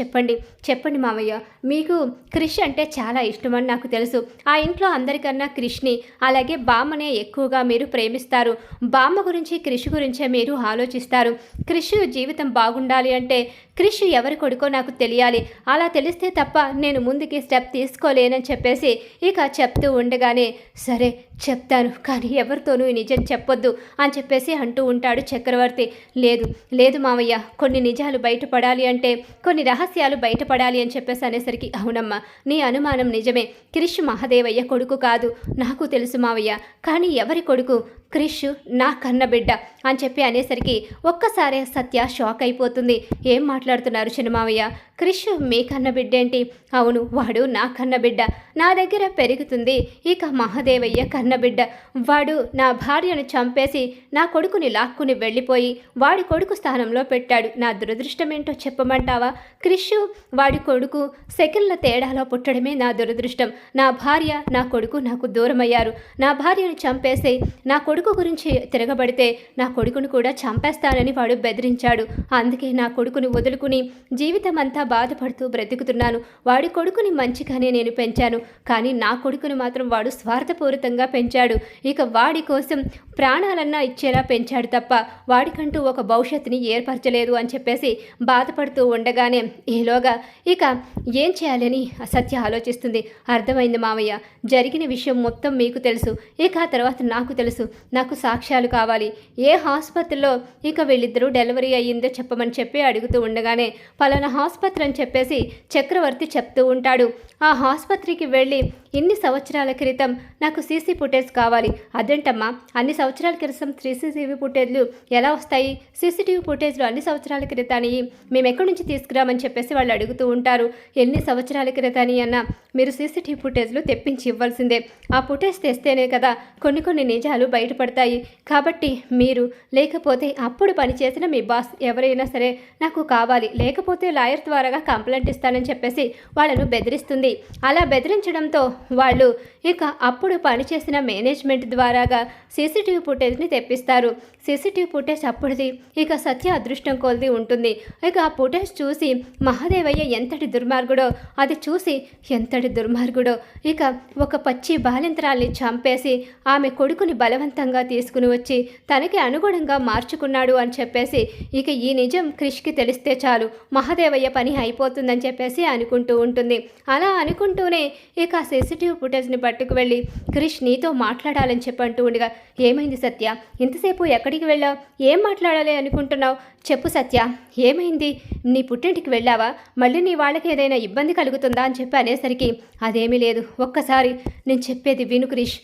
చెప్పండి చెప్పండి మామయ్య. మీకు క్రిష్ అంటే చాలా ఇష్టమని నాకు తెలుసు. ఆ ఇంట్లో అందరికన్నా క్రిష్ని అలాగే బామ్మనే ఎక్కువగా మీరు ప్రేమిస్తారు. బామ్మ గురించి క్రిష్ గురించే మీరు ఆలోచిస్తారు. క్రిష్ జీవితం బాగుండాలి అంటే క్రిష్ ఎవరి కొడుకో నాకు తెలియాలి. అలా తెలిస్తే తప్ప నేను ముందుకి స్టెప్ తీసుకోలేనని చెప్పేసి ఇక చెప్తూ ఉండగానే సరే చెప్తాను కానీ ఎవరితోనూ నిజం చెప్పొద్దు అని చెప్పేసి అంటూ ఉంటాడు చక్రవర్తి. లేదు లేదు మామయ్య కొన్ని నిజాలు బయటపడాలి అంటే కొన్ని రహస్యాలు బయటపడాలి అని చెప్పేసి అనేసరికి అవునమ్మా నీ అనుమానం నిజమే. క్రిష్ మహాదేవయ్య కొడుకు కాదు. నాకు తెలుసు మావయ్య. కానీ ఎవరి కొడుకు? క్రిష్ నా కన్నబిడ్డ అని చెప్పి అనేసరికి ఒక్కసారే సత్య షాక్ అయిపోతుంది. ఏం మాట్లాడుతున్నారు చిన్నమావయ్య? క్రిష్ మీ కన్నబిడ్డేంటి? అవును వాడు నా కన్నబిడ్డ. నా దగ్గర పెరుగుతుంది. ఇక మహాదేవయ్య కన్నబిడ్డ. వాడు నా భార్యను చంపేసి నా కొడుకుని లాక్కుని వెళ్ళిపోయి వాడి కొడుకు స్థానంలో పెట్టాడు. నా దురదృష్టం ఏంటో చెప్పమంటావా? క్రిష్ వాడి కొడుకు సెకండ్ల తేడాలో పుట్టడమే నా దురదృష్టం. నా భార్య నా కొడుకు నాకు దూరమయ్యారు. నా భార్యను చంపేసి నా కొడుకు కొడుకు గురించి తిరగబడితే నా కొడుకును కూడా చంపేస్తానని వాడు బెదిరించాడు. అందుకే నా కొడుకుని వదులుకుని జీవితం అంతా బాధపడుతూ బ్రతుకుతున్నాను. వాడి కొడుకుని మంచిగానే నేను పెంచాను. కానీ నా కొడుకుని మాత్రం వాడు స్వార్థపూరితంగా పెంచాడు. ఇక వాడి కోసం ప్రాణాలన్నా ఇచ్చేలా పెంచాడు తప్ప వాడికంటూ ఒక భవిష్యత్తుని ఏర్పరచలేదు అని చెప్పేసి బాధపడుతూ ఉండగానే ఈలోగా ఇక ఏం చేయాలని? సత్య ఆలోచిస్తుంది. అర్థమైంది మామయ్య జరిగిన విషయం మొత్తం మీకు తెలుసు. ఇక ఆ తర్వాత నాకు తెలుసు. నాకు సాక్ష్యాలు కావాలి. ఏ ఆసుపత్రిలో ఇక వీళ్ళిద్దరూ డెలివరీ అయ్యిందో చెప్పమని చెప్పి అడుగుతూ ఉండగానే పలానా ఆసుపత్రి అని చెప్పేసి చక్రవర్తి చెప్తూ ఉంటాడు. ఆ ఆసుపత్రికి వెళ్ళి ఇన్ని సంవత్సరాల క్రితం నాకు సీసీ ఫుటేజ్ కావాలి. అదేంటమ్మా? అన్ని సంవత్సరాల క్రితం సీసీటీవీ ఫుటేజ్లు ఎలా వస్తాయి? సీసీటీవీ ఫుటేజ్లు అన్ని సంవత్సరాల క్రితాని మేము ఎక్కడి నుంచి తీసుకురామని చెప్పేసి వాళ్ళు అడుగుతూ ఉంటారు. ఎన్ని సంవత్సరాల క్రితాని అన్న మీరు సీసీటీవీ ఫుటేజ్లు తెప్పించి ఇవ్వాల్సిందే. ఆ ఫుటేజ్ తెస్తేనే కదా కొన్ని కొన్ని నిజాలు బయటపడతాయి. కాబట్టి మీరు లేకపోతే అప్పుడు పనిచేసిన మీ బాస్ ఎవరైనా సరే నాకు కావాలి. లేకపోతే లాయర్ ద్వారాగా కంప్లైంట్ ఇస్తానని చెప్పేసి వాళ్ళను బెదిరిస్తుంది. అలా బెదిరించడంతో వాళ్ళు ఇక అప్పుడు పనిచేసిన మేనేజ్మెంట్ ద్వారాగా సీసీటీవీ ఫుటేజ్ని తెప్పిస్తారు. సీసీటీవీ ఫుటేజ్ అప్పుడుది ఇక సత్య అదృష్టం కొలిది ఉంటుంది. ఇక ఆ ఫుటేజ్ చూసి మహాదేవయ్య ఎంతటి దుర్మార్గుడో అది చూసి ఎంతటి దుర్మార్గుడు. ఇక ఒక పచ్చి బాలింతరాల్ని చంపేసి ఆమె కొడుకుని బలవంతంగా తీసుకుని వచ్చి తనకి అనుగుణంగా మార్చుకున్నాడు అని చెప్పేసి ఇక ఈ నిజం క్రిష్కి తెలిస్తే చాలు. మహాదేవయ్య పని అయిపోతుందని చెప్పేసి అనుకుంటూ ఉంటుంది. అలా అనుకుంటూనే ఇక ఆ సీసీటీవీ ఫుటేజ్ని పట్టుకు వెళ్ళి క్రిష్ నీతో మాట్లాడాలని చెప్పంటూ ఉండగా ఏమైంది సత్య? ఇంతసేపు ఎక్కడికి వెళ్ళావు? ఏం మాట్లాడాలి అనుకుంటున్నావు? చెప్పు సత్య. ఏమైంది? నీ పుట్టింటికి వెళ్ళావా? మళ్ళీ నీ వాళ్ళకి ఏదైనా ఇబ్బంది కలుగుతుందా? అని చెప్పి అనేసరికి అదేమీ లేదు. ఒక్కసారి నేను చెప్పేది విను క్రిష్.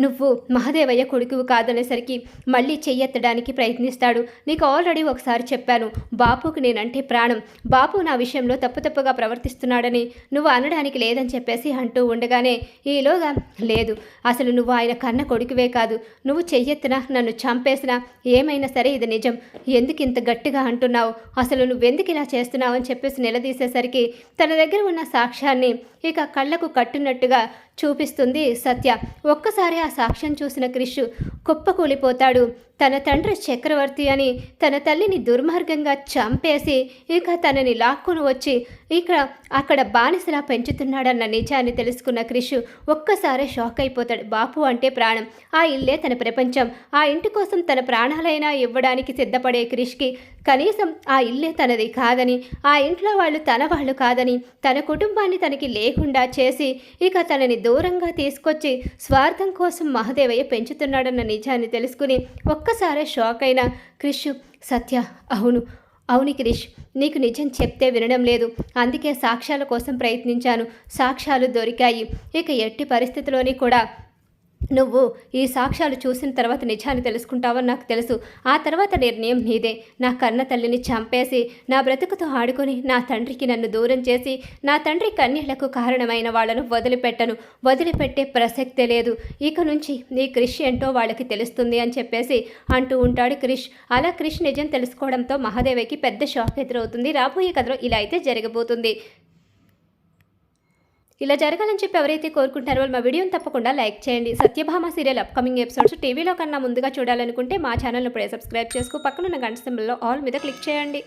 నువ్వు మహదేవయ్య కొడుకువు కాదనేసరికి మళ్ళీ చెయ్యెత్తడానికి ప్రయత్నిస్తాడు. నీకు ఆల్రెడీ ఒకసారి చెప్పాను బాపుకు నేనంటే ప్రాణం. బాపు నా విషయంలో తప్పు తప్పుగా ప్రవర్తిస్తున్నాడని నువ్వు అనడానికి లేదని చెప్పేసి అంటూ ఉండగానే ఈలోగా లేదు. అసలు నువ్వు ఆయన కన్న కొడుకువే కాదు. నువ్వు చెయ్యెత్తినా నన్ను చంపేసినా ఏమైనా సరే ఇది నిజం. ఎందుకు ఇంత గట్టిగా అంటున్నావు? అసలు నువ్వెందుకు ఇలా చేస్తున్నావు? అని చెప్పేసి నిలదీసేసరికి తన దగ్గర ఉన్న సాక్ష్యాన్ని ఇక కళ్ళకు కట్టున్నట్టుగా చూపిస్తుంది సత్య. ఒక్కసారి ఆ సాక్ష్యం చూసిన క్రిష్ కుప్పకూలిపోతాడు. తన తండ్రి చక్రవర్తి అని తన తల్లిని దుర్మార్గంగా చంపేసి ఇక తనని లాక్కుని వచ్చి ఇక అక్కడ బానిసలా పెంచుతున్నాడన్న నిజాన్ని తెలుసుకున్న క్రిష్ ఒక్కసారే షాక్ అయిపోతాడు. బాపు అంటే ప్రాణం. ఆ ఇల్లే తన ప్రపంచం. ఆ ఇంటి కోసం తన ప్రాణాలైనా ఇవ్వడానికి సిద్ధపడే క్రిష్కి కనీసం ఆ ఇల్లే తనది కాదని ఆ ఇంట్లో వాళ్ళు తన వాళ్ళు కాదని తన కుటుంబాన్ని తనకి లేకుండా చేసి ఇక తనని దూరంగా తీసుకొచ్చి స్వార్థం కోసం మహదేవయ్య పెంచుతున్నాడన్న నిజాన్ని తెలుసుకుని ఒక్కసారే షాక్ అయిన క్రిష్ సత్య అవును అవును క్రిష్ నీకు నిజం చెప్తే వినడం లేదు. అందుకే సాక్ష్యాల కోసం ప్రయత్నించాను. సాక్ష్యాలు దొరికాయి. ఇక ఎట్టి పరిస్థితిలోని కూడా నువ్వు ఈ సాక్ష్యాలు చూసిన తర్వాత నిజాన్ని తెలుసుకుంటావని నాకు తెలుసు. ఆ తర్వాత నిర్ణయం నీదే. నా కన్న తల్లిని చంపేసి నా బ్రతుకుతో ఆడుకొని నా తండ్రికి నన్ను దూరం చేసి నా తండ్రి కన్యలకు కారణమైన వాళ్ళను వదిలిపెట్టను. వదిలిపెట్టే ప్రసక్తే లేదు. ఇక నుంచి నీ క్రిష్ ఏంటో వాళ్ళకి తెలుస్తుంది అని చెప్పేసి అంటూ ఉంటాడు క్రిష్. అలా క్రిష్ నిజం తెలుసుకోవడంతో మహాదేవికి పెద్ద షాక్ ఎదురవుతుంది. రాబోయే కథలో ఇలా అయితే జరగబోతుంది. ఇలా జరగాలని చెప్పి ఎవరైతే కోరుకుంటారో వాళ్ళు మా వీడియోని తప్పకుండా లైక్ చేయండి. సత్యభామ సీరియల్ అప్కమింగ్ ఎపిసోడ్స్ టీవీలో కన్నా ముందుగా చూడాలనుకుంటే మా ఛానల్ను ఇప్పుడే సబ్స్క్రైబ్ చేసుకో. పక్కనున్న గంట సింబల్లో ఆల్ మీద క్లిక్ చేయండి.